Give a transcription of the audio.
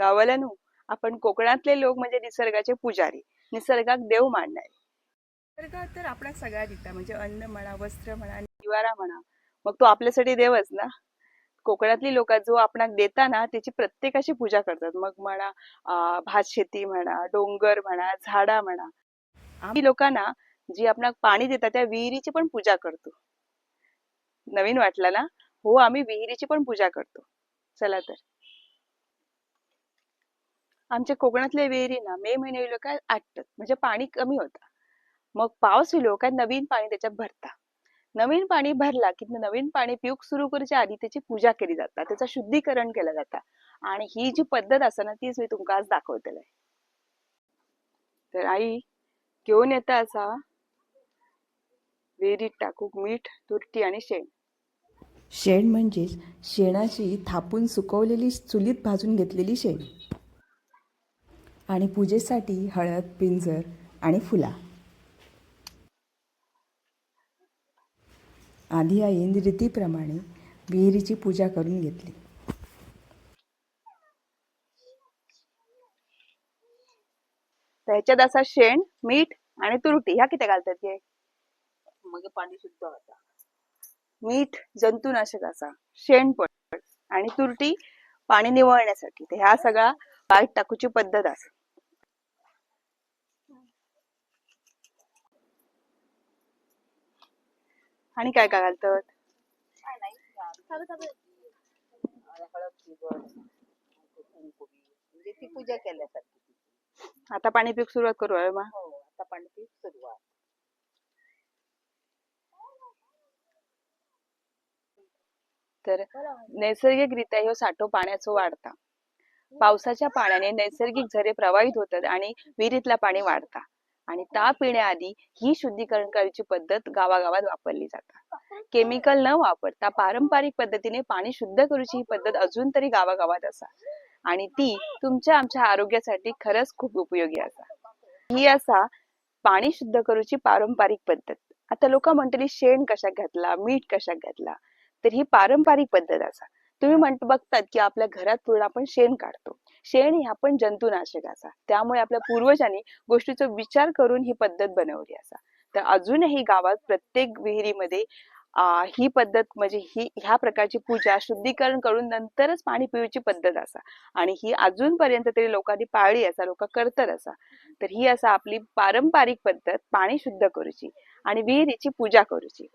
गावाला आपण कोकणातले लोक म्हणजे निसर्गाचे पुजारी. निसर्गाक देव मानणारे. निसर्ग तर आपला सगळ्या दिता म्हणजे अन्न म्हणा वस्त्र म्हणा निवारा म्हणा. मग तो आपल्यासाठी देवच ना? कोकणातली लोक जो आपण देता ना त्याची प्रत्येकाची पूजा करतात. मग म्हणा भात शेती म्हणा डोंगर म्हणा झाडा म्हणा. आम्ही लोकांना जी आपणाक पाणी देतात त्या विहिरीची पण पूजा करतो. नवीन वाटलं ना? हो आम्ही विहिरीची पण पूजा करतो. चला तर. आमच्या कोकणातल्या विहिरी ना मे महिने येलो काय आटत म्हणजे पाणी कमी होता. मग पाऊस येलो काय नवीन पाणी त्याच्यात भरता नवीन पाणी भरला की नवीन पाणी पिऊक सुरू करूच्या आधी त्याची पूजा केली जाता त्याचं शुद्धीकरण केलं जाता. आणि ही जी पद्धत असा ना तीच मी तुमका आज दाखवतले तर आई घेऊन येता असा. विहिरीत टाकूक मीठ तुरटी आणि शेण. शेण म्हणजेच शेणाची थापून सुकवलेली चुलीत भाजून घेतलेली शेण. आणि पूजेसाठी हळद पिंजर आणि फुला. आधी आईन रीतीप्रमाणे विहिरीची पूजा करून घेतली. तर ह्याच्यात असा शेण मीठ आणि तुरटी ह्या किती घालतात हे मग पाणी शुद्ध होता. मीठ जंतुनाशक असा. शेण पण. आणि तुरटी पाणी निवळण्यासाठी. ह्या सगळा बाईट टाकूची पद्धत असा. आणि काय काय घालतात? म्हणजे ती पूजा केल्यासारखी आता पाणी पिऊक सुरुवात करू आहे मा हो आता पाणी ती सुरुवात. तर नैसर्गिकरित्या ह्यो साठो पाण्याचो वाढता. पावसाच्या पाण्याने नैसर्गिक झरे प्रवाहित होतात आणि विहिरीतला पाणी वाढता. आणि ताप येण्याआधी ही शुद्धीकरण करायची पद्धत गावागावात वापरली जाते. केमिकल न वापरता पारंपरिक पद्धतीने पाणी शुद्ध करूची ही पद्धत अजून तरी गावागावात असा. आणि ती तुमच्या आमच्या आरोग्यासाठी खरंच खूप उपयोगी असा. ही असा पाणी शुद्ध करूची पारंपरिक पद्धत. आता लोक म्हणतली शेण कशाक घातला? मीठ कशाक घातला? तर ही पारंपरिक पद्धत असा. तुम्ही म्हणत बघतात की आपल्या घरात पूर्ण आपण शेण काढतो. शेण ह्या पण जंतुनाशक असा. त्यामुळे आपल्या पूर्वजांनी गोष्टीचा विचार करून ही पद्धत बनवली असा. तर अजूनही गावात प्रत्येक विहिरीमध्ये ही पद्धत म्हणजे ही ह्या प्रकारची पूजा शुद्धीकरण करून नंतरच पाणी पिऊची पद्धत असा. आणि ही अजूनपर्यंत तरी लोकांनी पाळली असा लोक करतात असा. तर ही असा आपली पारंपरिक पद्धत पाणी शुद्ध करूची आणि विहिरीची पूजा करूची.